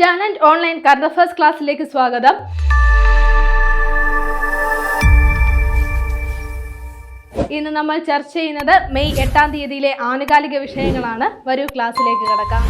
Talent online current affairs ക്ലാസ്സിലേക്ക് സ്വാഗതം. ഇന്ന് നമ്മൾ ചർച്ച ചെയ്യുന്നത് മെയ് എട്ടാം തീയതിയിലെ ആനുകാലിക വിഷയങ്ങളാണ്. വരൂ ക്ലാസ്സിലേക്ക് കിടക്കാം.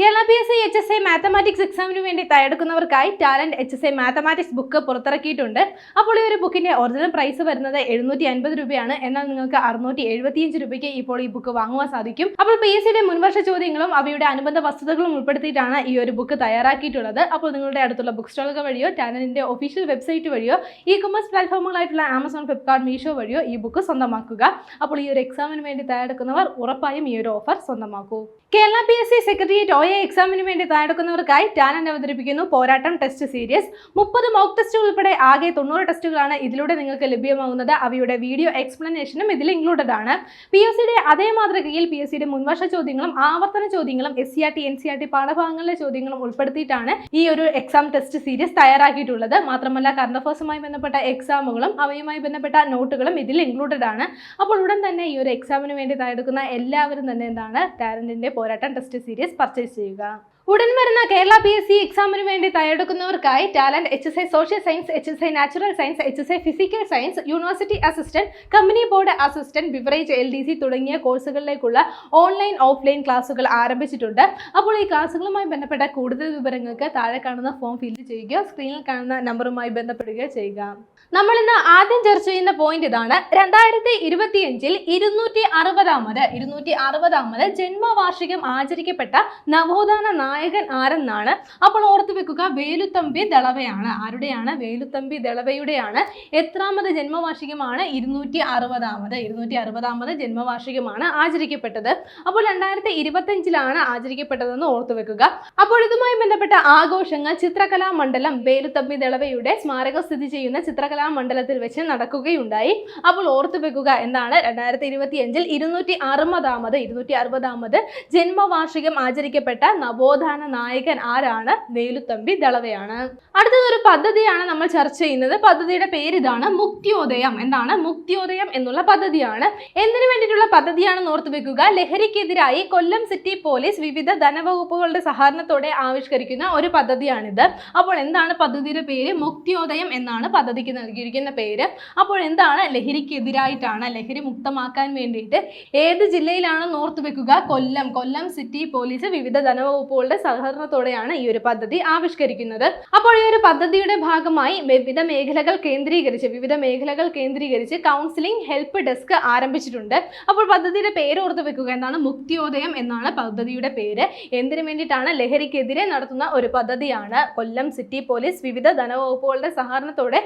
Kerala P S C H S I mathematics എക്സാമിന് വേണ്ടി തയ്യാറെടുക്കുന്നവർക്കായി Talent H S I mathematics book പുറത്തിറക്കിയിട്ടുണ്ട്. അപ്പോൾ ഈ ഒരു ബുക്കിന്റെ ഒറിജിനൽ പ്രൈസ് വരുന്നത് എഴുന്നൂറ്റി അൻപത് രൂപയാണ്. എന്നാൽ നിങ്ങൾക്ക് അറുന്നൂറ്റി എഴുപത്തിയഞ്ച് രൂപയ്ക്ക് ഇപ്പോൾ ഈ ബുക്ക് വാങ്ങുവാൻ സാധിക്കും. അപ്പോൾ പി എസ് സിയുടെ മുൻവർഷ ചോദ്യങ്ങളും അവയുടെ അനുബന്ധ വസ്തുതകളും ഉൾപ്പെടുത്തിയിട്ടാണ് ഈ ഒരു ബുക്ക് തയ്യാറാക്കിയിട്ടുള്ളത്. അപ്പോൾ നിങ്ങളുടെ അടുത്തുള്ള ബുക്ക് സ്റ്റോളുകൾ വഴിയോ ടാലന്റിന്റെ ഒഫീഷ്യൽ വെബ്സൈറ്റ് വഴിയോ ഇ കൊമേഴ്സ് പ്ലാറ്റ്ഫോമുകളായിട്ടുള്ള ആമസോൺ ഫ്ലിപ്കാർട്ട് മീഷോ വഴിയോ ഈ ബുക്ക് സ്വന്തമാക്കുക. അപ്പോൾ ഈ ഒരു എക്സാമിന് വേണ്ടി തയ്യാറെടുക്കുന്നവർ ഉറപ്പായും ഈ ഒരു ഓഫർ സ്വന്തമാക്കൂ. Kerala P S C secretariat O A എക്സാമിന് വേണ്ടി തയ്യാറെടുക്കുന്നവർക്കായി ടാനൻ അവതരിപ്പിക്കുന്നു പോരാട്ടം ടെസ്റ്റ് സീരീസ് മുപ്പത് മോക്ക് ടെസ്റ്റുകൾ ഉൾപ്പെടെ ആകെ തൊണ്ണൂറ് ടെസ്റ്റുകളാണ് ഇതിലൂടെ നിങ്ങൾക്ക് ലഭ്യമാകുന്നത്. അവയുടെ വീഡിയോ എക്സ്പ്ലനേഷനും ഇതിൽ ഇൻക്ലൂഡഡ് ആണ്. പി എസ് സിയുടെ അതേ മാതൃകയിൽ പി എസ് സിയുടെ മുൻവർഷ ചോദ്യങ്ങളും ആവർത്തന ചോദ്യങ്ങളും S C R T N C R T പാഠഭാഗങ്ങളിലെ ചോദ്യങ്ങളും ഉൾപ്പെടുത്തിയിട്ടാണ് ഈ ഒരു എക്സാം ടെസ്റ്റ് സീരീസ് തയ്യാറാക്കിയിട്ടുള്ളത്. മാത്രമല്ല കറണ്ട് അഫേഴ്സുമായി ബന്ധപ്പെട്ട എക്സാമുകളും അവയുമായി ബന്ധപ്പെട്ട നോട്ടുകളും ഇതിൽ ഇൻക്ലൂഡഡ് ആണ്. അപ്പോൾ ഉടൻ തന്നെ ഈ ഒരു എക്സാമിന് വേണ്ടി തയ്യാറെടുക്കുന്ന എല്ലാവരും തന്നെ എന്താണ്? ടാലന്റിന്റെ പോരാട്ടം ടെസ്റ്റ് സീരീസ് പർച്ചേസ് ചെയ്യുക. ഉടൻ വരുന്ന കേരള പി എസ് സി എക്സാമിന് വേണ്ടി തയ്യാറെടുക്കുന്നവർക്കായി Talent H S I social science H S I natural science H S I physical science university assistant company board assistant beverage L D C തുടങ്ങിയ കോഴ്സുകളിലേക്കുള്ള online offline ക്ലാസുകൾ ആരംഭിച്ചിട്ടുണ്ട്. അപ്പോൾ ഈ ക്ലാസ്സുകളുമായി ബന്ധപ്പെട്ട കൂടുതൽ വിവരങ്ങൾക്ക് താഴെ കാണുന്ന ഫോം ഫില്ല് ചെയ്യുക സ്ക്രീനിൽ കാണുന്ന നമ്പറുമായി ബന്ധപ്പെടുകയോ ചെയ്യുക. നമ്മൾ ഇന്ന് ആദ്യം ചർച്ച ചെയ്യുന്ന പോയിന്റ് ഇതാണ്. രണ്ടായിരത്തി ഇരുപത്തിയഞ്ചിൽ ഇരുന്നൂറ്റി അറുപതാമത് ഇരുന്നൂറ്റി അറുപതാമത് ജന്മവാർഷികം ആചരിക്കപ്പെട്ട നവോത്ഥാന നായകൻ ആരെന്നാണ്? അപ്പോൾ ഓർത്തു വെക്കുക വേലുത്തമ്പി ദളവയാണ്. ആരുടെയാണ്? വേലുത്തമ്പി ദളവയുടെയാണ്. എത്രാമത് ജന്മവാർഷികമാണ്? ഇരുന്നൂറ്റി അറുപതാമത് ഇരുന്നൂറ്റി അറുപതാമത് ജന്മവാർഷികമാണ് ആചരിക്കപ്പെട്ടത്. അപ്പോൾ രണ്ടായിരത്തി ഇരുപത്തിയഞ്ചിലാണ് ആചരിക്കപ്പെട്ടതെന്ന് ഓർത്തു വെക്കുക. അപ്പോൾ ഇതുമായി ബന്ധപ്പെട്ട ആഘോഷങ്ങൾ ചിത്രകലാ മണ്ഡലം വേലുത്തമ്പി ദളവയുടെ സ്മാരകം സ്ഥിതി ചെയ്യുന്ന ചിത്രകലാ മണ്ഡലത്തിൽ വെച്ച് നടക്കുകയുണ്ടായി. അപ്പോൾ ഓർത്തു വെക്കുക എന്താണ്? രണ്ടായിരത്തി ഇരുപത്തി അഞ്ചിൽ ഇരുന്നൂറ്റി അറുപതാമത് ഇരുന്നൂറ്റി അറുപതാമത് ജന്മവാർഷികം ആചരിക്കപ്പെട്ട നവോത്ഥാന നായകൻ ആരാണ്? വേലുത്തമ്പി ദളവയാണ്. അടുത്തത് ഒരു പദ്ധതിയാണ് നമ്മൾ ചർച്ച ചെയ്യുന്നത്. പദ്ധതിയുടെ പേര് ഇതാണ് മുക്തിയോദയം. എന്താണ്? മുക്തിയോദയം എന്നുള്ള പദ്ധതിയാണ്. എന്തിനു വേണ്ടിയിട്ടുള്ള പദ്ധതിയാണെന്ന് ഓർത്തു വെക്കുക. ലഹരിക്കെതിരായി കൊല്ലം സിറ്റി പോലീസ് വിവിധ ധനവകുപ്പുകളുടെ സഹകരണത്തോടെ ആവിഷ്കരിക്കുന്ന ഒരു പദ്ധതിയാണിത്. അപ്പോൾ എന്താണ് പദ്ധതിയുടെ പേര്? മുക്തിയോദയം എന്നാണ് പദ്ധതിക്ക് നൽകിയിരിക്കുന്ന പേര്. അപ്പോൾ എന്താണ് ലഹരിക്കെതിരായിട്ടാണ് ലഹരി മുക്തമാക്കാൻ വേണ്ടിയിട്ട് ഏത് ജില്ലയിലാണ് നോർത്ത് വെക്കുക? കൊല്ലം. കൊല്ലം സിറ്റി പോലീസ് വിവിധ ധനവകുപ്പുകളുടെ സഹകരണത്തോടെയാണ് ഈ ഒരു പദ്ധതി ആവിഷ്കരിക്കുന്നത്. അപ്പോൾ ഈ ഒരു പദ്ധതിയുടെ ഭാഗമായി വിവിധ മേഖലകൾ കേന്ദ്രീകരിച്ച് വിവിധ മേഖലകൾ കേന്ദ്രീകരിച്ച് കൗൺസിലിംഗ് ഹെൽപ്പ് ഡെസ്ക് ആരംഭിച്ചിട്ടുണ്ട്. അപ്പോൾ പദ്ധതിയുടെ പേര് ഓർത്ത് വെക്കുക. എന്താണ്? മുക്തിയോദയം എന്നാണ് പദ്ധതിയുടെ പേര്. എന്തിനു വേണ്ടിയിട്ടാണ് ലഹരിക്കെതിരെ നടത്തുന്ന ഒരു പദ്ധതിയാണ്. കൊല്ലം സിറ്റി പോലീസ് വിവിധ ധനവകുപ്പുകളുടെ സഹകരണത്തോടെ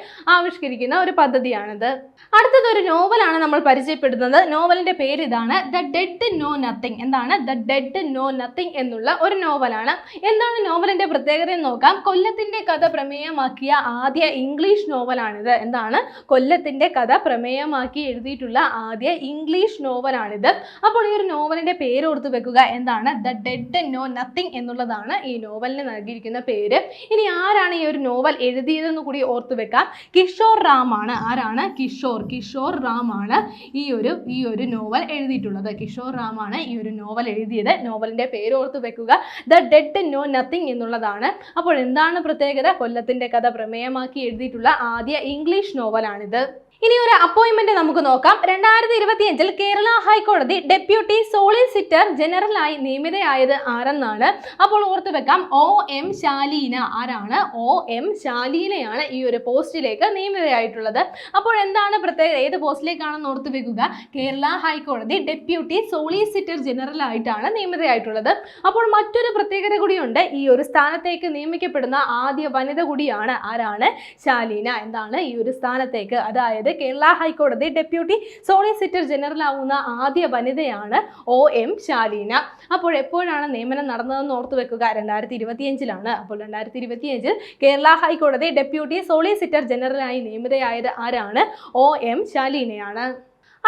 ആവിഷ്കരിക്കുന്ന ഒരു പദ്ധതിയാണിത്. അടുത്തത് ഒരു നോവലാണ് നമ്മൾ പരിചയപ്പെടുത്തുന്നത് നോവലിന്റെ പേര് ഇതാണ് ദ ഡെഡ് നോ നത്തിങ്. എന്താണ്? ദ ഡെഡ് നോ നത്തിങ് എന്നുള്ള ഒരു നോവലാണ്. എന്താണ് നോവലിന്റെ പ്രത്യേകത എന്ന് നോക്കാം. കൊല്ലത്തിന്റെ കഥ പ്രമേയമാക്കിയ ആദ്യ ഇംഗ്ലീഷ് നോവലാണിത്. എന്താണ്? കൊല്ലത്തിന്റെ കഥ പ്രമേയമാക്കി എഴുതിയിട്ടുള്ള ആദ്യ ഇംഗ്ലീഷ് നോവലാണിത്. അപ്പോൾ ഈ ഒരു നോവലിന്റെ പേര് ഓർത്ത് വെക്കുക. എന്താണ്? ദ ഡെഡ് നോ നത്തിങ് എന്നുള്ളതാണ് ഈ നോവലിന് നൽകിയിരിക്കുന്ന പേര്. ഇനി ആരാണ് ഈ ഒരു നോവൽ എഴുതിയതെന്ന് കൂടി ഓർത്ത് വെക്കാം. കിഷോർ റാം ആണ്. ആരാണ്? കിഷോർ. കിഷോർ റാം ആണ് ഈ ഒരു ഈ ഒരു നോവൽ എഴുതിയിട്ടുള്ളത്. കിഷോർ റാം ആണ് ഈ ഒരു നോവൽ എഴുതിയത്. നോവലിന്റെ പേര് ഓർത്ത് വെക്കുക. ദ ഡെഡ് നോ നത്തിങ് എന്നുള്ളതാണ്. അപ്പോൾ എന്താണ് പ്രത്യേകത? കൊല്ലത്തിന്റെ കഥ പ്രമേയമാക്കി എഴുതിയിട്ടുള്ള ആദ്യ ഇംഗ്ലീഷ് നോവലാണിത്. ഇനി ഒരു അപ്പോയിന്റ്മെന്റ് നമുക്ക് നോക്കാം. രണ്ടായിരത്തി ഇരുപത്തിയഞ്ചിൽ കേരള ഹൈക്കോടതി ഡെപ്യൂട്ടി സോളിസിറ്റർ ജനറൽ ആയി നിയമിതയായത് ആരെന്നാണ്? അപ്പോൾ ഓർത്ത് വെക്കാം. ഒ എം ശാലീന ആരാണ്? ഒ എം ശാലീനയാണ് ഈ ഒരു പോസ്റ്റിലേക്ക് നിയമിതയായിട്ടുള്ളത്. അപ്പോൾ എന്താണ് പ്രത്യേകത? ഏത് പോസ്റ്റിലേക്കാണെന്ന് ഓർത്ത് വെക്കുക. കേരള ഹൈക്കോടതി ഡെപ്യൂട്ടി സോളിസിറ്റർ ജനറൽ ആയിട്ടാണ് നിയമിതയായിട്ടുള്ളത്. അപ്പോൾ മറ്റൊരു പ്രത്യേകത കൂടിയുണ്ട്. ഈ ഒരു സ്ഥാനത്തേക്ക് നിയമിക്കപ്പെടുന്ന ആദ്യ വനിത കൂടിയാണ് ആരാണ്? ശാലീന. എന്താണ് ഈ ഒരു സ്ഥാനത്തേക്ക്? അതായത് കേരള ഹൈക്കോടതി ഡെപ്യൂട്ടി സോളിസിറ്റർ ജനറൽ ആവുന്ന ആദ്യ വനിതയാണ് ഒ എം ശാലീന. അപ്പോൾ എപ്പോഴാണ് നിയമനം നടന്നതെന്ന് ഓർത്തു വെക്കുക? രണ്ടായിരത്തി ഇരുപത്തിയഞ്ചിലാണ് അപ്പോൾ രണ്ടായിരത്തി ഇരുപത്തിയഞ്ചിൽ കേരള ഹൈക്കോടതി ഡെപ്യൂട്ടി സോളിസിറ്റർ ജനറലായി നിയമിതയായത് ആരാണ്? ഒ എം ശാലീനയാണ്.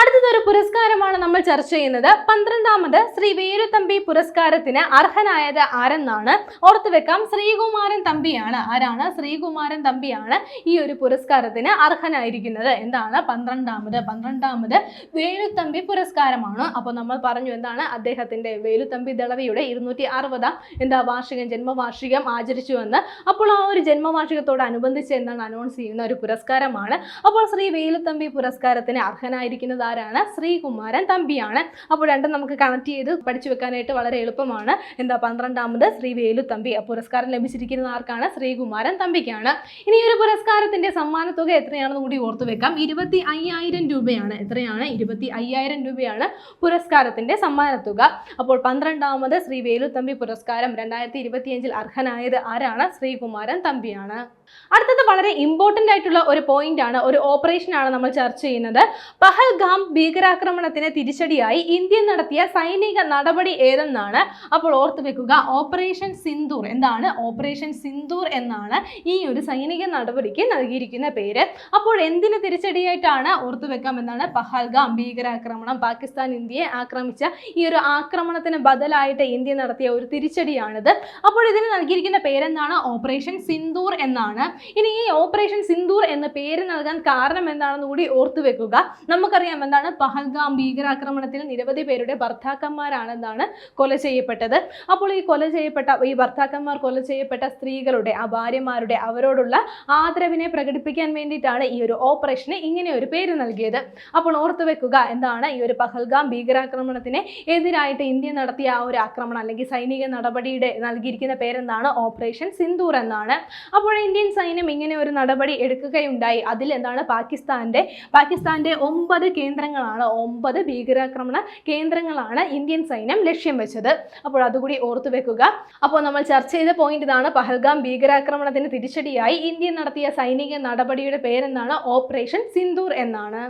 അടുത്തത് ഒരു പുരസ്കാരമാണ് നമ്മൾ ചർച്ച ചെയ്യുന്നത്. പന്ത്രണ്ടാമത് ശ്രീ വേലുത്തമ്പി പുരസ്കാരത്തിന് അർഹനായത് ആരെന്നാണ്? ഓർത്തു വെക്കാം. ശ്രീകുമാരൻ തമ്പിയാണ്. ആരാണ്? ശ്രീകുമാരൻ തമ്പിയാണ് ഈ ഒരു പുരസ്കാരത്തിന് അർഹനായിരിക്കുന്നത്. എന്താണ്? പന്ത്രണ്ടാമത്. പന്ത്രണ്ടാമത് വേലുത്തമ്പി പുരസ്കാരമാണ്. അപ്പോൾ നമ്മൾ പറഞ്ഞു എന്താണ്? അദ്ദേഹത്തിന്റെ വേലുത്തമ്പി ദളവിയുടെ ഇരുന്നൂറ്റി അറുപതാം എന്താ വാർഷികം? ജന്മവാർഷികം ആചരിച്ചുവെന്ന്. അപ്പോൾ ആ ഒരു ജന്മവാർഷികത്തോടനുബന്ധിച്ച് എന്താണ് അനൗൺസ് ചെയ്യുന്ന ഒരു പുരസ്കാരമാണ്. അപ്പോൾ ശ്രീ വേലുത്തമ്പി പുരസ്കാരത്തിന് അർഹനായിരിക്കുന്നത് ആരാണ് ശ്രീകുമാരൻ തമ്പിയാണ്. അപ്പോൾ രണ്ടും നമുക്ക് കണക്ട് ചെയ്ത് പഠിച്ചു വെക്കാനായിട്ട് വളരെ എളുപ്പമാണ്. എന്താ പന്ത്രണ്ടാമത് ശ്രീ വേലുത്തമ്പി ആ പുരസ്കാരം ലഭിച്ചിരിക്കുന്ന ആർക്കാണ്? ശ്രീകുമാരൻ തമ്പിക്കാണ്. ഇനി ഒരു പുരസ്കാരത്തിന്റെ സമ്മാനത്തുക എത്രയാണെന്ന് കൂടി ഓർത്തു വെക്കാം. ഇരുപത്തി അയ്യായിരം രൂപയാണ്. എത്രയാണ്? ഇരുപത്തി അയ്യായിരം രൂപയാണ് പുരസ്കാരത്തിന്റെ സമ്മാനത്തുക. അപ്പോൾ പന്ത്രണ്ടാമത് ശ്രീ തമ്പി പുരസ്കാരം രണ്ടായിരത്തി ഇരുപത്തിയഞ്ചിൽ അർഹനായത് ആരാണ്? ശ്രീകുമാരൻ തമ്പിയാണ്. അടുത്തത് വളരെ ഇമ്പോർട്ടന്റ് ആയിട്ടുള്ള ഒരു പോയിന്റ് ആണ് ഒരു ഓപ്പറേഷൻ ആണ് നമ്മൾ ചർച്ച ചെയ്യുന്നത്. പഹൽഗാം ഭീകരാക്രമണത്തിന് തിരിച്ചടിയായി ഇന്ത്യ നടത്തിയ സൈനിക നടപടി ഏതെന്നാണ് അപ്പോൾ ഓർത്തു വെക്കുക. ഓപ്പറേഷൻ സിന്ദൂർ. എന്താണ്? ഓപ്പറേഷൻ സിന്ദൂർ എന്നാണ് ഈ ഒരു സൈനിക നടപടിക്ക് നൽകിയിരിക്കുന്ന പേര്. അപ്പോൾ എന്തിന് തിരിച്ചടിയായിട്ടാണ് ഓർത്തു വെക്കാം എന്നാണ് പഹൽഗാം ഭീകരാക്രമണം. പാകിസ്ഥാൻ ഇന്ത്യയെ ആക്രമിച്ച ഈ ഒരു ആക്രമണത്തിന് ബദലായിട്ട് ഇന്ത്യ നടത്തിയ ഒരു തിരിച്ചടിയാണിത്. അപ്പോൾ ഇതിന് നൽകിയിരിക്കുന്ന പേരെന്താണ്? ഓപ്പറേഷൻ സിന്ദൂർ എന്നാണ്. ഇനി ഈ ഓപ്പറേഷൻ സിന്ദൂർ എന്ന പേര് നൽകാൻ കാരണം എന്താണെന്ന് കൂടി ഓർത്തു വെക്കുക. നമുക്കറിയാം എന്താണ്? പഹൽഗാം ഭീകരാക്രമണത്തിൽ നിരവധി പേരുടെ ഭർത്താക്കന്മാരാണ് എന്താണ് കൊല ചെയ്യപ്പെട്ടത്. അപ്പോൾ ഈ കൊല ചെയ്യപ്പെട്ട ഈ ഭർത്താക്കന്മാർ കൊല ചെയ്യപ്പെട്ട സ്ത്രീകളുടെ ആ ഭാര്യമാരുടെ അവരോടുള്ള ആദരവിനെ പ്രകടിപ്പിക്കാൻ വേണ്ടിയിട്ടാണ് ഈ ഒരു ഓപ്പറേഷന് ഇങ്ങനെ ഒരു പേര് നൽകിയത്. അപ്പോൾ ഓർത്തു വെക്കുക എന്താണ്? ഈ ഒരു പഹൽഗാം ഭീകരാക്രമണത്തിന് എതിരായിട്ട് ഇന്ത്യ നടത്തിയ ആ ഒരു ആക്രമണം അല്ലെങ്കിൽ സൈനിക നടപടിയുടെ നൽകിയിരിക്കുന്ന പേരെന്താണ്? ഓപ്പറേഷൻ സിന്ദൂർ എന്നാണ്. അപ്പോൾ ഇന്ത്യൻ സൈന്യം ഇങ്ങനെ ഒരു നടപടി എടുക്കുകയുണ്ടായി. അതിൽ എന്താണ് പാകിസ്ഥാന്റെ പാകിസ്ഥാന്റെ ഒമ്പത് കേന്ദ്രങ്ങളാണ് ഒമ്പത് ഭീകരാക്രമണ കേന്ദ്രങ്ങളാണ് ഇന്ത്യൻ സൈന്യം ലക്ഷ്യം വെച്ചത്. അപ്പോൾ അതുകൂടി ഓർത്തു വെക്കുക. അപ്പോൾ നമ്മൾ ചർച്ച ചെയ്ത പോയിന്റ് ഇതാണ് പഹൽഗാം ഭീകരാക്രമണത്തിന് തിരിച്ചടിയായി ഇന്ത്യ നടത്തിയ സൈനിക നടപടിയുടെ പേരെന്താണ്? ഓപ്പറേഷൻ സിന്ദൂർ എന്നാണ്.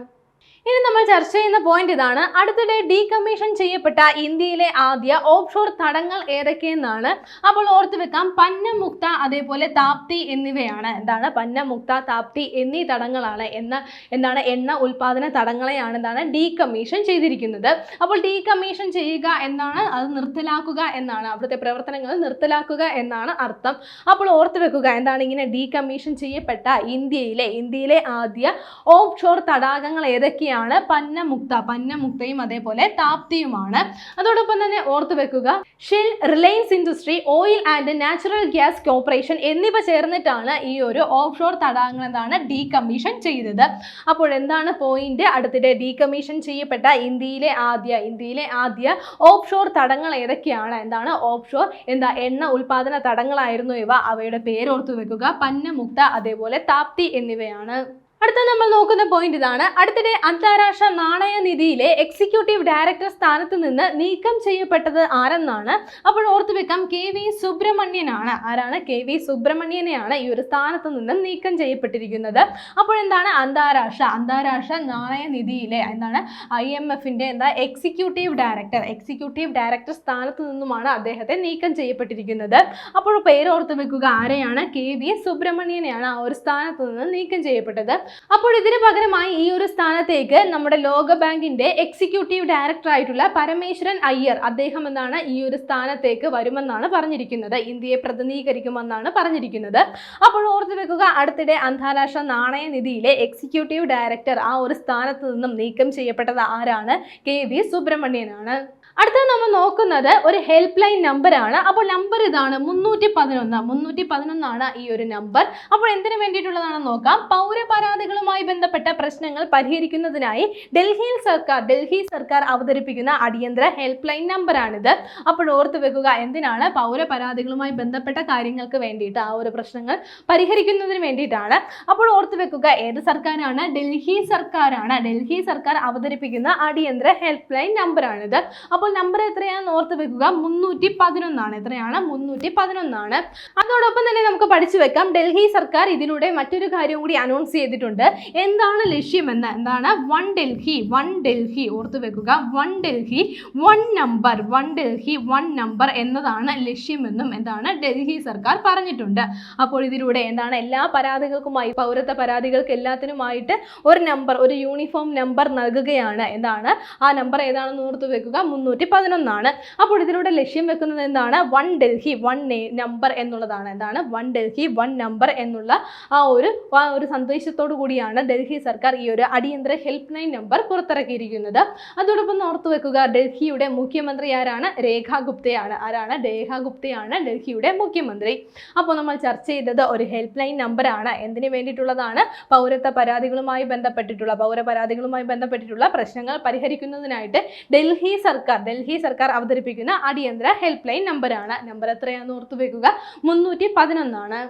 ഇനി നമ്മൾ ചർച്ച ചെയ്യുന്ന പോയിന്റ് ഇതാണ്. അടുത്തിടെ ഡീകമ്മീഷൻ ചെയ്യപ്പെട്ട ഇന്ത്യയിലെ ആദ്യ ഓഫ് ഷോർ തടങ്ങൾ ഏതൊക്കെയെന്നാണ് അപ്പോൾ ഓർത്തു വെക്കാം. പന്നമുക്ത അതേപോലെ താപ്തി എന്നിവയാണ്. എന്താണ്? പന്നമുക്ത താപ്തി എന്നീ തടങ്ങളാണ് എന്ന എന്താണ്? എണ്ണ ഉൽപാദന തടങ്ങളെയാണ് എന്താണ്? ഡീകമ്മീഷൻ ചെയ്തിരിക്കുന്നത്. അപ്പോൾ ഡീകമ്മീഷൻ ചെയ്യുക എന്നാണ് അത് നിർത്തലാക്കുക എന്നാണ്. അവിടുത്തെ പ്രവർത്തനങ്ങൾ നിർത്തലാക്കുക എന്നാണ് അർത്ഥം. അപ്പോൾ ഓർത്തു വെക്കുക എന്താണ് ഇങ്ങനെ ഡീകമ്മീഷൻ ചെയ്യപ്പെട്ട ഇന്ത്യയിലെ ഇന്ത്യയിലെ ആദ്യ ഓഫ് ഷോർ തടാകങ്ങൾ ഏതൊക്കെയാണ്? പന്നമുക്ത. പന്നമുക്തയും അതേപോലെ താപ്തിയുമാണ്. അതോടൊപ്പം തന്നെ ഓർത്തു വെക്കുക Shell Reliance industry oil and natural gas corporation എന്നിവ ചേർന്നിട്ടാണ് ഈ ഒരു ഓഫ് ഷോർ തടാകങ്ങൾ എന്താണ് ഡീകമ്മീഷൻ ചെയ്തത്. അപ്പോൾ എന്താണ് പോയിന്റ്? അടുത്തിടെ ഡീകമ്മീഷൻ ചെയ്യപ്പെട്ട ഇന്ത്യയിലെ ആദ്യ ഇന്ത്യയിലെ ആദ്യ ഓഫ് ഷോർ തടങ്ങൾ ഏതൊക്കെയാണ്? എന്താണ് ഓഫ് ഷോർ എന്താ എണ്ണ ഉൽപാദന തടങ്ങളായിരുന്നു ഇവ. അവയുടെ പേരോർത്തു വെക്കുക പന്നമുക്ത അതേപോലെ താപ്തി എന്നിവയാണ്. അടുത്ത നമ്മൾ നോക്കുന്ന പോയിന്റ് ഇതാണ്. അടുത്തിടെ അന്താരാഷ്ട്ര നാണയ നിധിയിലെ എക്സിക്യൂട്ടീവ് ഡയറക്ടർ സ്ഥാനത്ത് നിന്ന് നീക്കം ചെയ്യപ്പെട്ടത് ആരെന്നാണ്? അപ്പോൾ ഓർത്തു വെക്കാം കെ വി സുബ്രഹ്മണ്യനാണ്. ആരാണ്? കെ വി സുബ്രഹ്മണ്യനെയാണ് ഈ ഒരു സ്ഥാനത്ത് നിന്നും നീക്കം ചെയ്യപ്പെട്ടിരിക്കുന്നത്. അപ്പോൾ എന്താണ് അന്താരാഷ്ട്ര? അന്താരാഷ്ട്ര നാണയ നിധിയിലെ എന്താണ്? ഐ എം എഫിന്റെ എന്താ? എക്സിക്യൂട്ടീവ് ഡയറക്ടർ എക്സിക്യൂട്ടീവ് ഡയറക്ടർ സ്ഥാനത്ത് നിന്നുമാണ് അദ്ദേഹത്തെ നീക്കം ചെയ്യപ്പെട്ടിരിക്കുന്നത്. അപ്പോൾ പേര് ഓർത്ത് വെക്കുക ആരെയാണ്? കെ വി സുബ്രഹ്മണ്യനെയാണ് ആ ഒരു സ്ഥാനത്ത് നിന്ന് നീക്കം ചെയ്യപ്പെട്ടത്. അപ്പോൾ ഇതിന് പകരമായി ഈ ഒരു സ്ഥാനത്തേക്ക് നമ്മുടെ ലോക ബാങ്കിന്റെ എക്സിക്യൂട്ടീവ് ഡയറക്ടർ ആയിട്ടുള്ള പരമേശ്വരൻ അയ്യർ അദ്ദേഹം എന്നാണ് ഈ ഒരു സ്ഥാനത്തേക്ക് വരുമെന്നാണ് പറഞ്ഞിരിക്കുന്നത്. ഇന്ത്യയെ പ്രതിനിധീകരിക്കുമെന്നാണ് പറഞ്ഞിരിക്കുന്നത്. അപ്പോൾ ഓർത്തു വെക്കുക അടുത്തിടെ അന്താരാഷ്ട്ര നാണയ നിധിയിലെ എക്സിക്യൂട്ടീവ് ഡയറക്ടർ ആ ഒരു സ്ഥാനത്ത് നിന്നും നീക്കം ചെയ്യപ്പെട്ടത് ആരാണ്? കെ വി സുബ്രഹ്മണ്യനാണ്. അടുത്തത് നമ്മൾ നോക്കുന്നത് ഒരു ഹെൽപ്പ് ലൈൻ നമ്പറാണ് അപ്പോൾ നമ്പർ ഇതാണ് മുന്നൂറ്റി പതിനൊന്ന്. മുന്നൂറ്റി പതിനൊന്നാണ് ഈ ഒരു നമ്പർ അപ്പോൾ എന്തിനു വേണ്ടിയിട്ടുള്ളതാണെന്ന് നോക്കാം. പൗര പരാതികളുമായി ബന്ധപ്പെട്ട പ്രശ്നങ്ങൾ പരിഹരിക്കുന്നതിനായി ഡൽഹിയിൽ സർക്കാർ ഡൽഹി സർക്കാർ അവതരിപ്പിക്കുന്ന അടിയന്തര ഹെൽപ്പ് ലൈൻ നമ്പറാണിത് അപ്പോൾ ഓർത്ത് വെക്കുക എന്തിനാണ് പൗര പരാതികളുമായി ബന്ധപ്പെട്ട കാര്യങ്ങൾക്ക് വേണ്ടിയിട്ട് ആ ഒരു പ്രശ്നങ്ങൾ പരിഹരിക്കുന്നതിന് വേണ്ടിയിട്ടാണ്. അപ്പോൾ ഓർത്ത് വെക്കുക ഏത് സർക്കാരാണ്? ഡൽഹി സർക്കാരാണ്. ഡൽഹി സർക്കാർ അവതരിപ്പിക്കുന്ന അടിയന്തര ഹെൽപ്പ് ലൈൻ നമ്പറാണിത് അപ്പോൾ നമ്പർ എത്രയാണെന്ന് ഓർത്ത് വെക്കുക മുന്നൂറ്റി പതിനൊന്നാണ് എത്രയാണ്? മുന്നൂറ്റി പതിനൊന്നാണ് അതോടൊപ്പം തന്നെ നമുക്ക് പഠിച്ചു വെക്കാം ഡൽഹി സർക്കാർ ഇതിലൂടെ മറ്റൊരു കാര്യം കൂടി അനൗൺസ് ചെയ്തിട്ടുണ്ട്. പറഞ്ഞിട്ടുണ്ട്. എന്താണ് ലക്ഷ്യമെന്ന് എന്താണ്? വൺ ഡൽഹി വൺ ഡൽഹി ഓർത്തു വെക്കുക. One Delhi one number one Delhi one number എന്നതാണ് ലക്ഷ്യമെന്നും എന്താണ് ഡൽഹി സർക്കാർ പറഞ്ഞിട്ടുണ്ട്. അപ്പോൾ ഇതിലൂടെ എന്താണ് എല്ലാ പരാതികൾക്കുമായി പൗരത്വ പരാതികൾക്ക് എല്ലാത്തിനുമായിട്ട് ഒരു നമ്പർ ഒരു യൂണിഫോം നമ്പർ നൽകുകയാണ്. എന്താണ്? ആ നമ്പർ ഏതാണെന്ന് ഓർത്തു വെക്കുക. മുന്നൂറ്റി പതിനൊന്നാണ്. അപ്പോൾ ഇതിലൂടെ ലക്ഷ്യം വെക്കുന്നത് എന്താണ്? വൺ ഡൽഹി വൺ നമ്പർ എന്നുള്ളതാണ്. എന്താണ്? വൺ ഡൽഹി വൺ നമ്പർ എന്നുള്ള ആ ഒരു ആ ഒരു സന്ദേശത്തോടു കൂടിയാണ് ഡൽഹി സർക്കാർ ഈ ഒരു അടിയന്തര ഹെൽപ്പ് ലൈൻ നമ്പർ പുറത്തിറക്കിയിരിക്കുന്നത്. അതോടൊപ്പം ഓർത്തു വെക്കുക ഡൽഹിയുടെ മുഖ്യമന്ത്രി ആരാണ്? രേഖ ഗുപ്തയാണ്. ആരാണ്? രേഖ ഗുപ്തയാണ് ഡൽഹിയുടെ മുഖ്യമന്ത്രി. അപ്പോൾ നമ്മൾ ചർച്ച ചെയ്തത് ഒരു ഹെൽപ്പ് ലൈൻ നമ്പറാണ് എന്തിനു വേണ്ടിയിട്ടുള്ളതാണ്? പൗരത്വ പരാതികളുമായി ബന്ധപ്പെട്ടിട്ടുള്ള പൗര പരാതികളുമായി ബന്ധപ്പെട്ടിട്ടുള്ള പ്രശ്നങ്ങൾ പരിഹരിക്കുന്നതിനായിട്ട് ഡൽഹി സർക്കാർ ഡൽഹി സർക്കാർ അവതരിപ്പിക്കുന്ന അടിയന്തര ഹെൽപ്പ് ലൈൻ നമ്പറാണ് നമ്പർ എത്രയാണെന്ന് ഓർത്തു വെക്കുക? മുന്നൂറ്റി പതിനൊന്നാണ്.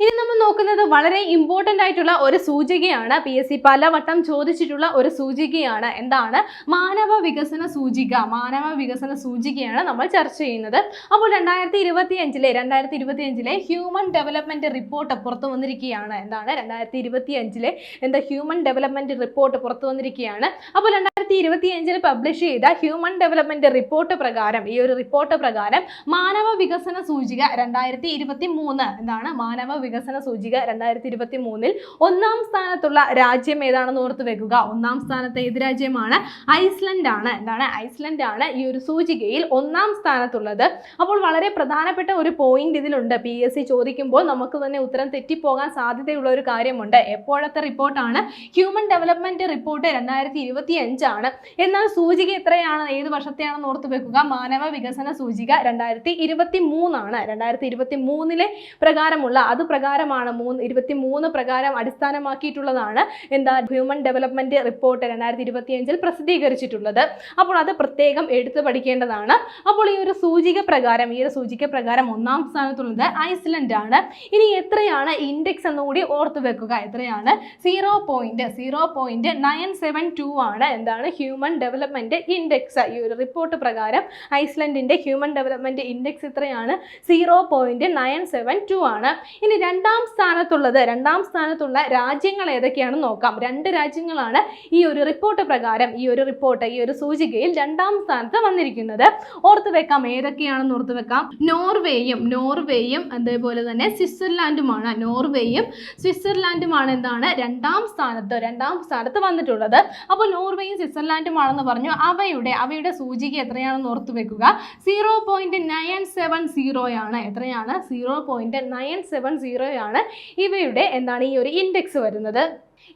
ഇനി നമ്മൾ നോക്കുന്നത് വളരെ ഇമ്പോർട്ടന്റ് ആയിട്ടുള്ള ഒരു സൂചികയാണ്. പി എസ് സി പലവട്ടം ചോദിച്ചിട്ടുള്ള ഒരു സൂചികയാണ്. എന്താണ്? മാനവ വികസന സൂചിക. മാനവ വികസന സൂചികയാണ് നമ്മൾ ചർച്ച ചെയ്യുന്നത്. അപ്പോൾ രണ്ടായിരത്തി ഇരുപത്തി അഞ്ചിലെ രണ്ടായിരത്തി ഇരുപത്തി അഞ്ചിലെ ഹ്യൂമൻ ഡെവലപ്മെന്റ് റിപ്പോർട്ട് പുറത്തു വന്നിരിക്കുകയാണ്. എന്താണ്? രണ്ടായിരത്തി ഇരുപത്തി അഞ്ചിലെ എന്താ ഹ്യൂമൻ ഡെവലപ്മെന്റ് റിപ്പോർട്ട് പുറത്തു വന്നിരിക്കുകയാണ്. അപ്പോൾ രണ്ടായിരത്തി ഇരുപത്തി അഞ്ചിൽ പബ്ലിഷ് ചെയ്ത ഹ്യൂമൻ ഡെവലപ്മെന്റ് റിപ്പോർട്ട് പ്രകാരം ഈ ഒരു റിപ്പോർട്ട് പ്രകാരം മാനവ വികസന സൂചിക രണ്ടായിരത്തി ഇരുപത്തി മൂന്ന് എന്താണ്? മാനവ വികസന സൂചിക രണ്ടായിരത്തി ഇരുപത്തി മൂന്നിൽ ഒന്നാം സ്ഥാനത്തുള്ള രാജ്യം ഏതാണെന്ന് ഓർത്ത് വെക്കുക. ഒന്നാം സ്ഥാനത്തെ ഏത് രാജ്യമാണ്? ഐസ്ലൻഡ് ആണ് എന്താണ്? ഐസ്ലൻഡ് ആണ് ഈ ഒരു സൂചികയിൽ ഒന്നാം സ്ഥാനത്തുള്ളത്. അപ്പോൾ വളരെ പ്രധാനപ്പെട്ട ഒരു പോയിന്റ് ഇതിലുണ്ട്. പി എസ് സി ചോദിക്കുമ്പോൾ നമുക്ക് തന്നെ ഉത്തരം തെറ്റിപ്പോകാൻ സാധ്യതയുള്ള ഒരു കാര്യമുണ്ട്. എപ്പോഴത്തെ റിപ്പോർട്ടാണ്? ഹ്യൂമൻ ഡെവലപ്മെന്റ് റിപ്പോർട്ട് രണ്ടായിരത്തി ഇരുപത്തി അഞ്ചാണ് എന്നാൽ സൂചിക എത്രയാണ്? ഏത് വർഷത്തെയാണെന്ന് ഓർത്ത് വെക്കുക. മാനവ വികസന സൂചിക രണ്ടായിരത്തി ഇരുപത്തി മൂന്നാണ് രണ്ടായിരത്തി ഇരുപത്തി മൂന്നിലെ പ്രകാരമുള്ള അത് പ്രകാരമാണ് മൂന്ന് ഇരുപത്തി മൂന്ന് പ്രകാരം അടിസ്ഥാനമാക്കിയിട്ടുള്ളതാണ് എന്താ ഹ്യൂമൻ ഡെവലപ്മെന്റ് റിപ്പോർട്ട് രണ്ടായിരത്തി ഇരുപത്തി അഞ്ചിൽ പ്രസിദ്ധീകരിച്ചിട്ടുള്ളത്. അപ്പോൾ അത് പ്രത്യേകം എടുത്തു പഠിക്കേണ്ടതാണ്. അപ്പോൾ ഈ ഒരു സൂചിക പ്രകാരം ഈ ഒരു സൂചിക പ്രകാരം ഒന്നാം സ്ഥാനത്തുള്ളത് ഐസ്ലൻഡ് ആണ്. ഇനി എത്രയാണ് ഇൻഡെക്സ് എന്നുകൂടി ഓർത്തു വെക്കുക. എത്രയാണ്? Zero point zero point nine seven two ആണ് എന്താണ് ഹ്യൂമൻ ഡെവലപ്മെന്റ് ഇൻഡെക്സ് ഈ ഒരു റിപ്പോർട്ട് പ്രകാരം ഐസ്ലൻഡിന്റെ ഹ്യൂമൻ ഡെവലപ്മെന്റ് ഇൻഡെക്സ് എത്രയാണ്? Zero point nine seven two ആണ്. ഇനി രണ്ടാം സ്ഥാനത്തുള്ളത് രണ്ടാം സ്ഥാനത്തുള്ള രാജ്യങ്ങൾ ഏതൊക്കെയാണെന്ന് നോക്കാം. രണ്ട് രാജ്യങ്ങളാണ് ഈ ഒരു റിപ്പോർട്ട് പ്രകാരം ഈ ഒരു റിപ്പോർട്ട് ഈ ഒരു സൂചികയിൽ രണ്ടാം സ്ഥാനത്ത് വന്നിരിക്കുന്നത്. ഓർത്ത് വെക്കാം ഏതൊക്കെയാണെന്ന് ഓർത്ത് വെക്കാം. നോർവേയും നോർവേയും അതേപോലെ തന്നെ സ്വിറ്റ്സർലാൻഡുമാണ്. നോർവേയും സ്വിറ്റ്സർലാൻഡുമാണ് എന്താണ്? രണ്ടാം സ്ഥാനത്ത് രണ്ടാം സ്ഥാനത്ത് വന്നിട്ടുള്ളത്. അപ്പോൾ നോർവേയും സ്വിറ്റ്സർലാൻഡുമാണെന്ന് പറഞ്ഞു. അവയുടെ അവയുടെ സൂചിക എത്രയാണെന്ന് ഓർത്ത് വെക്കുക. സീറോ പോയിന്റ് നയൻ സെവൻ സീറോയാണ്. എത്രയാണ്? സീറോ പോയിന്റ് നയൻ സെവൻ സീറോയാണ് ഇവയുടെ എന്താണ് ഈ ഒരു ഇൻഡെക്സ് വരുന്നത്?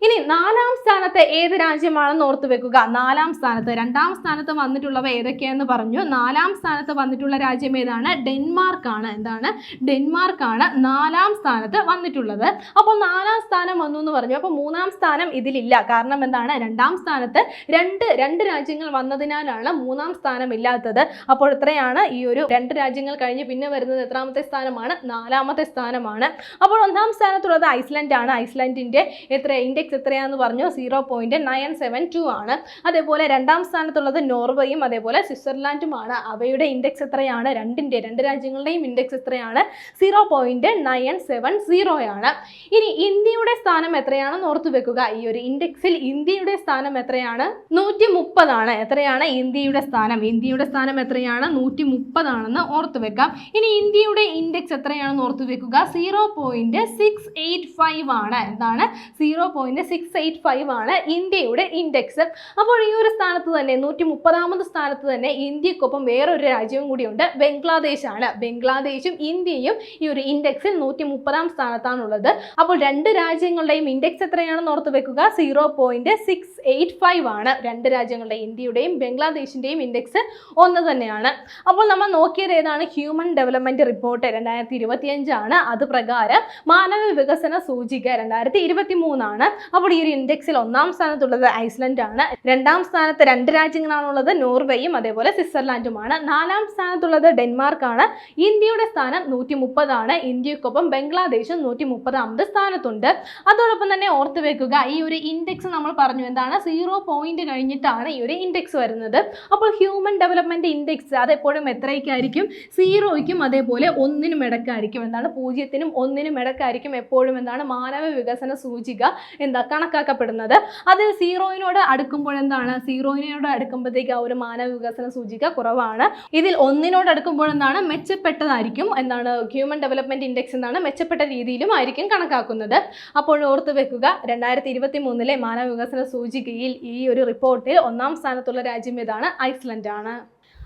ഇനി നാലാം സ്ഥാനത്ത് ഏത് രാജ്യമാണെന്ന് ഓർത്ത് വെക്കുക. നാലാം സ്ഥാനത്ത് രണ്ടാം സ്ഥാനത്ത് വന്നിട്ടുള്ളവ ഏതൊക്കെയാന്ന് പറഞ്ഞു. നാലാം സ്ഥാനത്ത് വന്നിട്ടുള്ള രാജ്യം ഏതാണ്? ഡെൻമാർക്ക് ആണ് എന്താണ്? ഡെൻമാർക്ക് ആണ് നാലാം സ്ഥാനത്ത് വന്നിട്ടുള്ളത്. അപ്പോൾ നാലാം സ്ഥാനം വന്നു എന്ന് പറഞ്ഞു. അപ്പോൾ മൂന്നാം സ്ഥാനം ഇതിലില്ല. കാരണം എന്താണ്? രണ്ടാം സ്ഥാനത്ത് രണ്ട് രണ്ട് രാജ്യങ്ങൾ വന്നതിനാലാണ് മൂന്നാം സ്ഥാനം ഇല്ലാത്തത് അപ്പോൾ എത്രയാണ്? ഈ ഒരു രണ്ട് രാജ്യങ്ങൾ കഴിഞ്ഞ് പിന്നെ വരുന്നത് എത്രാമത്തെ സ്ഥാനമാണ്? നാലാമത്തെ സ്ഥാനമാണ്. അപ്പോൾ ഒന്നാം സ്ഥാനത്തുള്ളത് ഐസ്ലൻഡ് ആണ് ഐസ്ലൻഡിന്റെ എത്ര ഇൻഡെക്സ് എത്രയാണെന്ന് പറഞ്ഞു? Zero point nine seven two ആണ്. അതേപോലെ രണ്ടാം സ്ഥാനത്തുള്ളത് നോർവേയും അതേപോലെ സ്വിറ്റ്സർലാൻഡുമാണ്. അവയുടെ ഇൻഡെക്സ് എത്രയാണ്? രണ്ടിന്റെ രണ്ട് രാജ്യങ്ങളുടെയും ഇൻഡെക്സ് എത്രയാണ്? സീറോ പോയിന്റ് നയൻ സെവൻ സീറോയാണ് ഇനി ഇന്ത്യയുടെ സ്ഥാനം എത്രയാണെന്ന് ഓർത്തു വെക്കുക. ഈ ഒരു ഇൻഡെക്സിൽ ഇന്ത്യയുടെ സ്ഥാനം എത്രയാണ്? നൂറ്റി മുപ്പതാണ് എത്രയാണ് ഇന്ത്യയുടെ സ്ഥാനം? ഇന്ത്യയുടെ സ്ഥാനം എത്രയാണ്? നൂറ്റി മുപ്പതാണെന്ന് ഓർത്തു വെക്കാം. ഇനി ഇന്ത്യയുടെ ഇൻഡെക്സ് എത്രയാണെന്ന് ഓർത്തു വെക്കുക. Zero point six eight five ആണ്. എന്താണ്? Zero point six eight five ആണ് ഇന്ത്യയുടെ ഇൻഡെക്സ് അപ്പോൾ ഈ ഒരു സ്ഥാനത്ത് തന്നെ നൂറ്റി മുപ്പതാമത് സ്ഥാനത്ത് തന്നെ ഇന്ത്യക്കൊപ്പം വേറൊരു രാജ്യവും കൂടിയുണ്ട് ബംഗ്ലാദേശ് ആണ്. ബംഗ്ലാദേശും ഇന്ത്യയും ഈ ഒരു ഇൻഡെക്സിൽ നൂറ്റി മുപ്പതാം സ്ഥാനത്താണുള്ളത്. അപ്പോൾ രണ്ട് രാജ്യങ്ങളുടെയും ഇൻഡെക്സ് എത്രയാണെന്ന് ഓർത്ത് വെക്കുക? Zero point six eight five ആണ്. രണ്ട് രാജ്യങ്ങളുടെ ഇന്ത്യയുടെയും ബംഗ്ലാദേശിന്റെയും ഇൻഡെക്സ് ഒന്ന് തന്നെയാണ്. അപ്പോൾ നമ്മൾ നോക്കിയത് ഏതാണ്? ഹ്യൂമൻ ഡെവലപ്മെന്റ് റിപ്പോർട്ട് രണ്ടായിരത്തി ഇരുപത്തിയഞ്ചാണ് അത് പ്രകാരം മാനവ വികസന സൂചിക രണ്ടായിരത്തി ഇരുപത്തി മൂന്നാണ് അപ്പോൾ ഈ ഒരു ഇൻഡെക്സിൽ ഒന്നാം സ്ഥാനത്തുള്ളത് ഐസ്ലൻഡ് ആണ് രണ്ടാം സ്ഥാനത്ത് രണ്ട് രാജ്യങ്ങളാണുള്ളത് നോർവേയും അതേപോലെ സ്വിറ്റ്സർലാൻഡുമാണ്. നാലാം സ്ഥാനത്തുള്ളത് ഡെൻമാർക്ക് ആണ് ഇന്ത്യയുടെ സ്ഥാനം നൂറ്റി മുപ്പതാണ് ഇന്ത്യക്കൊപ്പം ബംഗ്ലാദേശും നൂറ്റി മുപ്പതാമത് സ്ഥാനത്തുണ്ട്. അതോടൊപ്പം തന്നെ ഓർത്ത് വെക്കുക ഈ ഒരു ഇൻഡെക്സ് നമ്മൾ പറഞ്ഞു എന്താണ് സീറോ പോയിന്റ് കഴിഞ്ഞിട്ടാണ് ഈ ഒരു ഇൻഡെക്സ് വരുന്നത്. അപ്പോൾ ഹ്യൂമൻ ഡെവലപ്മെന്റ് ഇൻഡെക്സ് അത് എപ്പോഴും എത്രയ്ക്കായിരിക്കും? സീറോയ്ക്കും അതേപോലെ ഒന്നിനും ഇടക്കായിരിക്കും എന്താണ്? പൂജ്യത്തിനും ഒന്നിനും ഇടക്കായിരിക്കും എപ്പോഴും എന്താണ്? മാനവ വികസന സൂചിക. എന്താ കണക്കാക്കപ്പെടുന്നത്. അത് സീറോയിനോട് അടുക്കുമ്പോൾ എന്താണ്? സീറോയിനോട് അടുക്കുമ്പോഴത്തേക്ക് ആ ഒരു മാനവ വികസന സൂചിക കുറവാണ്. ഇതിൽ ഒന്നിനോട് അടുക്കുമ്പോൾ എന്താണ്? മെച്ചപ്പെട്ടതായിരിക്കും എന്താണ് ഹ്യൂമൻ ഡെവലപ്മെന്റ് ഇൻഡെക്സ് എന്നാണ് മെച്ചപ്പെട്ട രീതിയിലും ആയിരിക്കും കണക്കാക്കുന്നത്. അപ്പോൾ ഓർത്ത് വെക്കുക രണ്ടായിരത്തി ഇരുപത്തി മൂന്നിലെ മാനവ വികസന സൂചികയിൽ ഈ ഒരു റിപ്പോർട്ടിൽ ഒന്നാം സ്ഥാനത്തുള്ള രാജ്യം ഏതാണ്? ഐസ്ലൻഡ് ആണ്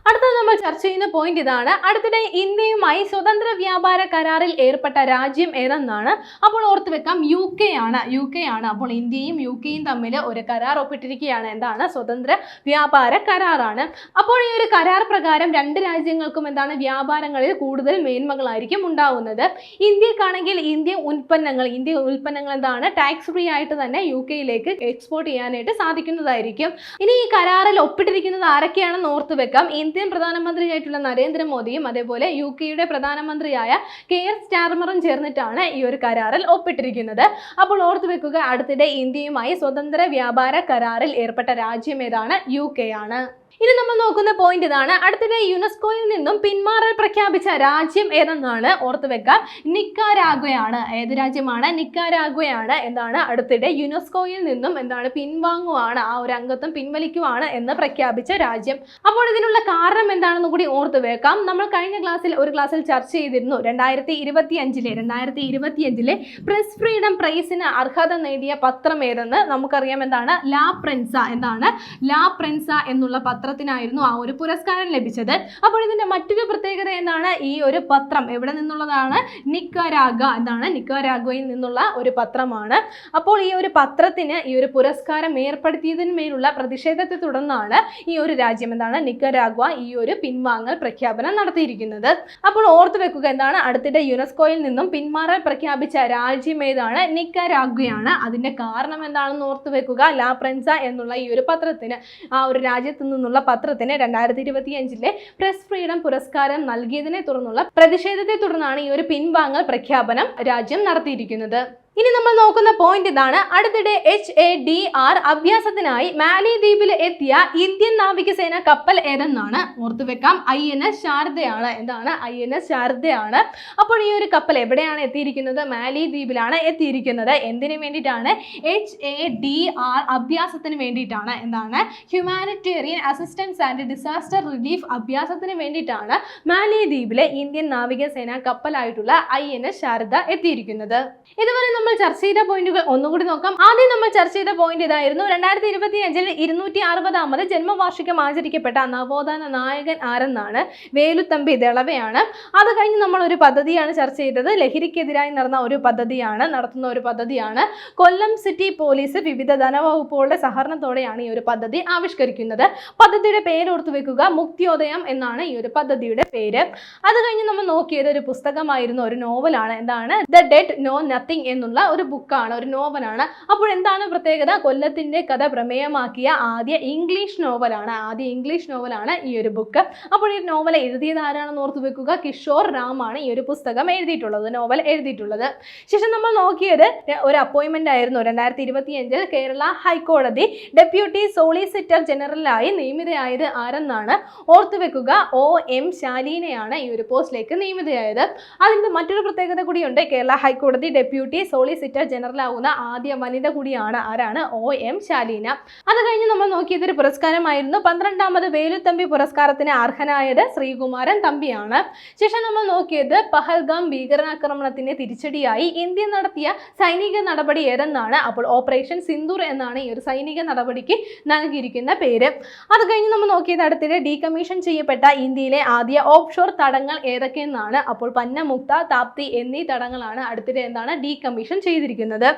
അടുത്തത് നമ്മൾ ചർച്ച ചെയ്യുന്ന പോയിന്റ് ഇതാണ്. അടുത്തിടെ ഇന്ത്യയുമായി സ്വതന്ത്ര വ്യാപാര കരാറിൽ ഏർപ്പെട്ട രാജ്യം ഏതെന്നാണ്? അപ്പോൾ ഓർത്ത് വെക്കാം യു കെ ആണ്. യു കെ ആണ്. അപ്പോൾ ഇന്ത്യയും യു കെയും തമ്മിൽ ഒരു കരാർ ഒപ്പിട്ടിരിക്കുകയാണ്. എന്താണ്? സ്വതന്ത്ര വ്യാപാര കരാറാണ്. അപ്പോൾ ഈ ഒരു കരാർ പ്രകാരം രണ്ട് രാജ്യങ്ങൾക്കും എന്താണ്? വ്യാപാരങ്ങളിൽ കൂടുതൽ മേന്മകളായിരിക്കും ഉണ്ടാവുന്നത്. ഇന്ത്യക്കാണെങ്കിൽ ഇന്ത്യൻ ഉൽപ്പന്നങ്ങൾ ഇന്ത്യൻ ഉൽപ്പന്നങ്ങൾ എന്താണ്? ടാക്സ് ഫ്രീ ആയിട്ട് തന്നെ യു കെയിലേക്ക് എക്സ്പോർട്ട് ചെയ്യാനായിട്ട് സാധിക്കുന്നതായിരിക്കും. ഇനി ഈ കരാറിൽ ഒപ്പിട്ടിരിക്കുന്നത് ആരൊക്കെയാണെന്ന് ഓർത്ത് വെക്കാം. ഇന്ത്യൻ പ്രധാനമന്ത്രിയായിട്ടുള്ള നരേന്ദ്രമോദിയും അതേപോലെ യു കെയുടെ പ്രധാനമന്ത്രിയായ കെ എസ് സ്റ്റാർമറും ചേർന്നിട്ടാണ് ഈ ഒരു കരാറിൽ ഒപ്പിട്ടിരിക്കുന്നത്. അപ്പോൾ ഓർത്തു വെക്കുക അടുത്തിടെ ഇന്ത്യയുമായി സ്വതന്ത്ര വ്യാപാര കരാറിൽ ഏർപ്പെട്ട രാജ്യം ഏതാണ്? യു കെ ആണ്. ഇനി നമ്മൾ നോക്കുന്ന പോയിന്റ് ഇതാണ്. അടുത്തിടെ യുനെസ്കോയിൽ നിന്നും പിന്മാറൽ പ്രഖ്യാപിച്ച രാജ്യം ഏതെന്നാണ് ഓർത്തു വെക്കാം. നിക്കാരാഗ്വയാണ്. ഏത് രാജ്യമാണ്? നിക്കാരാഗ്വയാണ് എന്താണ് അടുത്തിടെ യുനെസ്കോയിൽ നിന്നും എന്താണ് പിൻവാങ്ങുവാണ് ആ ഒരു അംഗത്വം പിൻവലിക്കുവാണ് എന്ന് പ്രഖ്യാപിച്ച രാജ്യം. അപ്പോൾ ഇതിനുള്ള കാരണം എന്താണെന്ന് കൂടി ഓർത്തു വെക്കാം. നമ്മൾ കഴിഞ്ഞ ക്ലാസ്സിൽ ഒരു ക്ലാസ്സിൽ ചർച്ച ചെയ്തിരുന്നു. രണ്ടായിരത്തി ഇരുപത്തി അഞ്ചിലെ രണ്ടായിരത്തി ഇരുപത്തി അഞ്ചിലെ പ്രസ് ഫ്രീഡം പ്രൈസിന് അർഹത നേടിയ പത്രം ഏതെന്ന് നമുക്കറിയാം. എന്താണ്? ലാ പ്രിൻസ എന്താണ് ലാ പ്രിൻസ എന്നുള്ള പത്രത്തിനായിരുന്നു ആ ഒരു പുരസ്കാരം ലഭിച്ചത്. അപ്പോൾ ഇതിന്റെ മറ്റൊരു പ്രത്യേകത എന്താണ് ഈ ഒരു പത്രം. എവിടെ നിന്നുള്ളതാണ്? നിക്കരാഗ എന്നാണ്. നിക്കരാഗയിൽ നിന്നുള്ള ഒരു പത്രമാണ്. അപ്പോൾ ഈ ഒരു പത്രത്തിന് ഈ ഒരു പുരസ്കാരം ഏർപ്പെടുത്തിയതിന്മേലുള്ള പ്രതിഷേധത്തെ തുടർന്നാണ് ഈ ഒരു രാജ്യം എന്താണ്? നിക്കരാഗ്വ ഈ ഒരു പിൻവാങ്ങൽ പ്രഖ്യാപനം നടത്തിയിരിക്കുന്നത്. അപ്പോൾ ഓർത്തു വെക്കുക എന്താണ്? അടുത്തിടെ യുനെസ്കോയിൽ നിന്നും പിന്മാറാൻ പ്രഖ്യാപിച്ച രാജ്യം ഏതാണ്? നിക്കരാഗ്വയാണ്. അതിന്റെ കാരണം എന്താണെന്ന് ഓർത്തു വെക്കുക. ലാ പ്രിൻസ എന്നുള്ള ഈ ഒരു പത്രത്തിന് ആ ഒരു രാജ്യത്ത് നിന്നുള്ള പത്രത്തിന് രണ്ടായിരത്തി ഇരുപത്തി അഞ്ചിലെ പ്രസ് ഫ്രീഡം പുരസ്കാരം നൽകിയതിനെ തുടർന്നുള്ള പ്രതിഷേധത്തെ തുടർന്നാണ് ഈ ഒരു പിൻവാങ്ങൽ പ്രഖ്യാപനം രാജ്യം നടത്തിയിരിക്കുന്നത്. ഇനി നമ്മൾ നോക്കുന്ന പോയിന്റ് ഇതാണ്. അടുത്തിടെ എച്ച് എ ഡി ആർ അഭ്യാസത്തിനായി മാലിദ്വീപിൽ എത്തിയ ഇന്ത്യൻ നാവികസേന കപ്പൽ ഏതെന്നാണ്? ഓർത്തുവെക്കാം ഐ എൻ എസ് ശാരദയാണ്. എന്താണ്? ഐ എൻ എസ് ശാരദയാണ്. അപ്പോൾ ഈ ഒരു കപ്പൽ എവിടെയാണ് എത്തിയിരിക്കുന്നത്? മാലിദ്വീപിലാണ് എത്തിയിരിക്കുന്നത്. എന്തിനു വേണ്ടിയിട്ടാണ്? എച്ച് എ ഡി ആർ അഭ്യാസത്തിന് വേണ്ടിയിട്ടാണ്. എന്താണ്? Humanitarian assistance and disaster relief അഭ്യാസത്തിന് വേണ്ടിയിട്ടാണ് മാലിദ്വീപിലെ ഇന്ത്യൻ നാവികസേന കപ്പലായിട്ടുള്ള ഐ എൻ എസ് ശാരദ എത്തിയിരിക്കുന്നത്. ഇതുവരെ നമ്മൾ ചർച്ച ചെയ്ത പോയിന്റുകൾ ഒന്നുകൂടി നോക്കാം. ആദ്യം നമ്മൾ ചർച്ച ചെയ്ത പോയിന്റ് ഇതായിരുന്നു. രണ്ടായിരത്തി ഇരുപത്തി അഞ്ചിൽ ഇരുന്നൂറ്റി അറുപതാമത് ജന്മവാർഷികം ആചരിക്കപ്പെട്ട നവോത്ഥാന നായകൻ ആരെന്നാണ്? വേലുത്തമ്പി ദളവയാണ്. അത് കഴിഞ്ഞ് നമ്മൾ ഒരു പദ്ധതിയാണ് ചർച്ച ചെയ്തത്. ലഹരിക്കെതിരായി നടന്ന ഒരു പദ്ധതിയാണ് നടത്തുന്ന ഒരു പദ്ധതിയാണ്. കൊല്ലം സിറ്റി പോലീസ് വിവിധ ധനവകുപ്പുകളുടെ സഹകരണത്തോടെയാണ് ഈ ഒരു പദ്ധതി ആവിഷ്കരിക്കുന്നത്. പദ്ധതിയുടെ പേര് ഓർത്തു വെക്കുക മുക്തിയോദയം എന്നാണ് ഈ ഒരു പദ്ധതിയുടെ പേര്. അത് കഴിഞ്ഞ് നമ്മൾ നോക്കിയത് ഒരു പുസ്തകമായിരുന്നു ഒരു നോവലാണ്. എന്താണ്? ദ ഡെഡ് നോ നത്തിങ് എന്നുള്ള ഒരു ബുക്കാണ് ഒരു നോവലാണ് അപ്പോൾ എന്താണ് പ്രത്യേകത? കൊല്ലത്തിന്റെ കഥ പ്രമേയമാക്കിയ ആദ്യ ഇംഗ്ലീഷ് നോവലാണ് ആദ്യ ഇംഗ്ലീഷ് നോവലാണ് ഈ ഒരു ബുക്ക് അപ്പോൾ ഈ നോവൽ എഴുതിയത് ആരാണെന്ന് ഓർത്തു വെക്കുക? കിഷോർ റാം ആണ് ഈ ഒരു പുസ്തകം എഴുതിയിട്ടുള്ളത് നോവൽ എഴുതിയിട്ടുള്ളത്. ശേഷം നമ്മൾ നോക്കിയത് ഒരു അപ്പോയിന്റ്മെന്റ് ആയിരുന്നു രണ്ടായിരത്തി ഇരുപത്തി അഞ്ചിൽ കേരള ഹൈക്കോടതി ഡെപ്യൂട്ടി സോളിസിറ്റർ ജനറലായി നിയമിതയായത് ആരെന്നാണ് ഓർത്തു വെക്കുക? ഒ എം ശാലീനയാണ് ഈ ഒരു പോസ്റ്റിലേക്ക് നിയമിതയായത്. അതിന്റെ മറ്റൊരു പ്രത്യേകത കൂടിയുണ്ട്. കേരള ഹൈക്കോടതി ഡെപ്യൂട്ടി സോളിസിറ്റർ ജനറൽ ആവുന്ന ആദ്യ വനിത കൂടിയാണ് ആരാണ്? O M Shaleena. അത് കഴിഞ്ഞ് നമ്മൾ നോക്കിയതൊരു പുരസ്കാരമായിരുന്നു. പന്ത്രണ്ടാമത് വേലുത്തമ്പി പുരസ്കാരത്തിന് അർഹനായത് ശ്രീകുമാരൻ തമ്പിയാണ്. ശേഷം നമ്മൾ നോക്കിയത് പഹൽഗാം ഭീകരാക്രമണത്തിന് തിരിച്ചടിയായി ഇന്ത്യ നടത്തിയ സൈനിക നടപടി ഏതെന്നാണ്? അപ്പോൾ ഓപ്പറേഷൻ സിന്ദൂർ എന്നാണ് ഈ ഒരു സൈനിക നടപടിക്ക് നൽകിയിരിക്കുന്ന പേര്. അത് കഴിഞ്ഞ് നമ്മൾ നോക്കിയത് അടുത്തിടെ ഡീകമ്മീഷൻ ചെയ്യപ്പെട്ട ഇന്ത്യയിലെ ആദ്യ ഓഫ് ഷോർ തടങ്ങൾ ഏതൊക്കെയെന്നാണ്? അപ്പോൾ പന്നമുക്ത താപ്തി എന്നീ തടങ്ങളാണ് അടുത്തിടെ എന്താണ്? ഡീകമ്മീഷൻ ചെയ്തിരിക്കുന്നത്.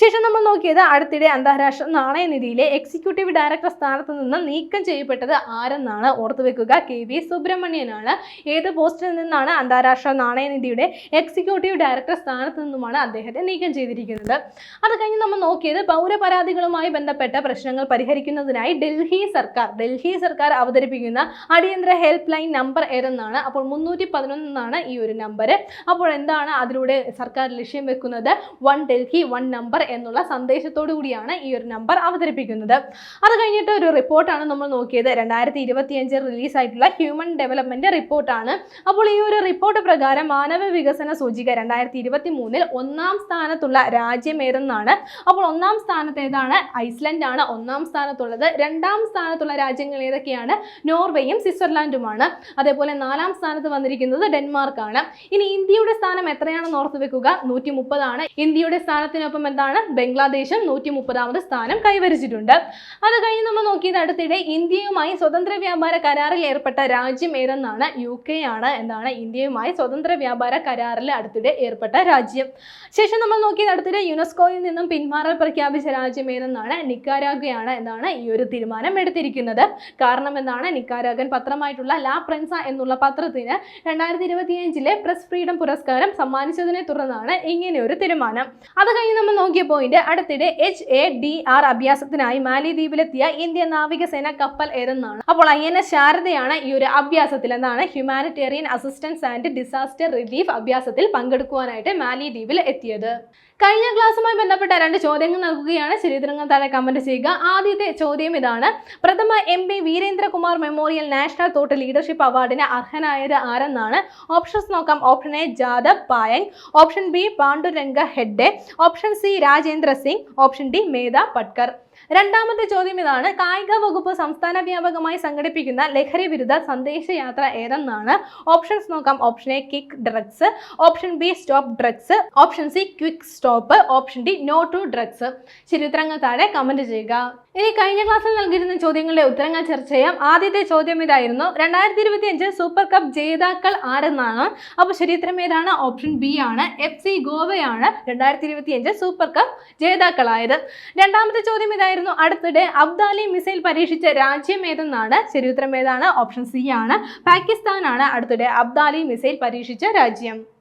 ശേഷം നമ്മൾ നോക്കിയത് അടുത്തിടെ അന്താരാഷ്ട്ര നാണയനിധിയിലെ എക്സിക്യൂട്ടീവ് ഡയറക്ടർ സ്ഥാനത്ത് നിന്ന് നീക്കം ചെയ്യപ്പെട്ടത് ആരെന്നാണ് ഓർത്തുവെക്കുക കെ വി സുബ്രഹ്മണ്യനാണ്. ഏത് പോസ്റ്റിൽ നിന്നാണ് അന്താരാഷ്ട്ര നാണയനിധിയുടെ എക്സിക്യൂട്ടീവ് ഡയറക്ടർ സ്ഥാനത്ത് നിന്നുമാണ് അദ്ദേഹത്തെ നീക്കം ചെയ്തിരിക്കുന്നത്? അത് കഴിഞ്ഞ് നമ്മൾ നോക്കിയത് പൗരപരാതികളുമായി ബന്ധപ്പെട്ട പ്രശ്നങ്ങൾ പരിഹരിക്കുന്നതിനായി ഡൽഹി സർക്കാർ ഡൽഹി സർക്കാർ അവതരിപ്പിക്കുന്ന അടിയന്തര ഹെൽപ്പ് ലൈൻ നമ്പർ ഏതെന്നാണ്? അപ്പോൾ മുന്നൂറ്റി പതിനൊന്നാണ് ഈ ഒരു നമ്പർ അപ്പോൾ എന്താണ് അതിലൂടെ സർക്കാർ ലക്ഷ്യം വെക്കുന്നത്? വൺ ഡൽഹി വൺ നമ്പർ എന്നുള്ള സന്ദേശത്തോടു കൂടിയാണ് ഈ ഒരു നമ്പർ അവതരിപ്പിക്കുന്നത്. അത് കഴിഞ്ഞിട്ട് ഒരു റിപ്പോർട്ടാണ് നമ്മൾ നോക്കിയത്. രണ്ടായിരത്തി ഇരുപത്തിയഞ്ച് റിലീസായിട്ടുള്ള ഹ്യൂമൻ ഡെവലപ്മെന്റ് റിപ്പോർട്ടാണ്. അപ്പോൾ ഈ ഒരു റിപ്പോർട്ട് പ്രകാരം മാനവ വികസന സൂചിക രണ്ടായിരത്തി ഇരുപത്തി മൂന്നിൽ ഒന്നാം സ്ഥാനത്തുള്ള രാജ്യം ഏതെന്നാണ്? അപ്പോൾ ഒന്നാം സ്ഥാനത്ത് ഏതാണ്? ഐസ്ലൻഡ് ആണ്. ഒന്നാം സ്ഥാനത്തുള്ളത്. രണ്ടാം സ്ഥാനത്തുള്ള രാജ്യങ്ങൾ ഏതൊക്കെയാണ്? നോർവേയും സ്വിറ്റ്സർലാൻഡുമാണ്. അതേപോലെ നാലാം സ്ഥാനത്ത് വന്നിരിക്കുന്നത് ഡെൻമാർക്കാണ്. ഇനി ഇന്ത്യയുടെ സ്ഥാനം എത്രയാണെന്ന് ഓർത്ത് വെക്കുക? നൂറ്റി മുപ്പതാണ് ഇന്ത്യയുടെ സ്ഥാനത്തിനൊപ്പം എന്താണ്? ബംഗ്ലാദേശും നൂറ്റി മുപ്പതാമത് സ്ഥാനം കൈവരിച്ചിട്ടുണ്ട്. അത് കഴിഞ്ഞ് നമ്മൾ നോക്കിയത് അടുത്തിടെ ഇന്ത്യയുമായി സ്വതന്ത്ര വ്യാപാര കരാറിൽ ഏർപ്പെട്ട രാജ്യം ഏതെന്നാണ്? യു കെ ആണ് എന്താണ് ഇന്ത്യയുമായി സ്വതന്ത്ര വ്യാപാര കരാറിൽ അടുത്തിടെ ഏർപ്പെട്ട രാജ്യം. ശേഷം നമ്മൾ നോക്കിയത് അടുത്തിടെ യുനെസ്കോയിൽ നിന്നും പിന്മാറൽ പ്രഖ്യാപിച്ച രാജ്യം ഏതെന്നാണ്? നിക്കാരാഗയാണ് എന്നാണ് ഈ ഒരു തീരുമാനം എടുത്തിരിക്കുന്നത്. കാരണം എന്താണ്? നിക്കാരാഗൻ പത്രമായിട്ടുള്ള ലാ പ്രൻസ എന്നുള്ള പത്രത്തിന് രണ്ടായിരത്തി ഇരുപത്തിയഞ്ചിലെ പ്രസ് ഫ്രീഡം പുരസ്കാരം സമ്മാനിച്ചതിനെ തുടർന്നാണ് ഇങ്ങനെ ഒരു തീരുമാനം അത് കഴിഞ്ഞ് നമ്മൾ നോക്കിയ പോയിന്റ് അടുത്തിടെ എച്ച് എ ഡി ആർ അഭ്യാസത്തിനായി മാലിദ്വീപിലെത്തിയ ഇന്ത്യൻ നാവികസേന കപ്പൽ ഏതെന്നാണ്? അപ്പോൾ ഐ എൻ എസ് ശാരദയാണ് ഈ ഒരു അഭ്യാസത്തിൽ. എന്താണ്? Humanitarian assistance and disaster relief അഭ്യാസത്തിൽ പങ്കെടുക്കുവാനായിട്ട് മാലിദ്വീപിൽ എത്തിയത്. കഴിഞ്ഞ ക്ലാസ്സുമായി ബന്ധപ്പെട്ട രണ്ട് ചോദ്യങ്ങൾ നൽകുകയാണ്. ചരിത്രങ്ങൾ താഴെ കമന്റ് ചെയ്യുക. ആദ്യത്തെ ചോദ്യം ഇതാണ്. പ്രഥമ M P Veerendrakumar memorial national thought leadership അവാർഡിന് അർഹനായത് ആരെന്നാണ്? ഓപ്ഷൻസ് നോക്കാം. Option A Jadav Payeng option B Panduranga Hegde. Option C Rajendra Singh. Option D Medha Patkar. രണ്ടാമത്തെ ചോദ്യം ഇതാണ്. കായിക വകുപ്പ് സംസ്ഥാന വ്യാപകമായി സംഘടിപ്പിക്കുന്ന ലഹരി വിരുദ്ധ സന്ദേശയാത്ര ഏതെന്നാണ്? ഓപ്ഷൻസ് നോക്കാം. Option A kick drugs option B stop drugs option C quick stop option D no to drugs ചരിത്രങ്ങൾ താഴെ കമന്റ് ചെയ്യുക. ഇനി കഴിഞ്ഞ ക്ലാസ്സിൽ നൽകിയിരുന്ന ചോദ്യങ്ങളുടെ ഉത്തരങ്ങൾ ചർച്ച ചെയ്യാം. ആദ്യത്തെ ചോദ്യം ഇതായിരുന്നു. രണ്ടായിരത്തി ഇരുപത്തി അഞ്ച് സൂപ്പർ കപ്പ് ജേതാക്കൾ ആരെന്നാണ്? അപ്പോൾ ശരീരം ഏതാണ്? ഓപ്ഷൻ ബി ആണ്. എഫ് സി ഗോവയാണ് രണ്ടായിരത്തി ഇരുപത്തി അഞ്ച് സൂപ്പർ കപ്പ് ജേതാക്കളായത്. രണ്ടാമത്തെ ചോദ്യം ഇതായിരുന്നു. അടുത്തിടെ അബ്ദാലി മിസൈൽ പരീക്ഷിച്ച രാജ്യം ഏതെന്നാണ്? ശരീരം ഏതാണ്? ഓപ്ഷൻ സി ആണ്. പാകിസ്ഥാനാണ് അടുത്തിടെ അബ്ദാലി മിസൈൽ പരീക്ഷിച്ച രാജ്യം.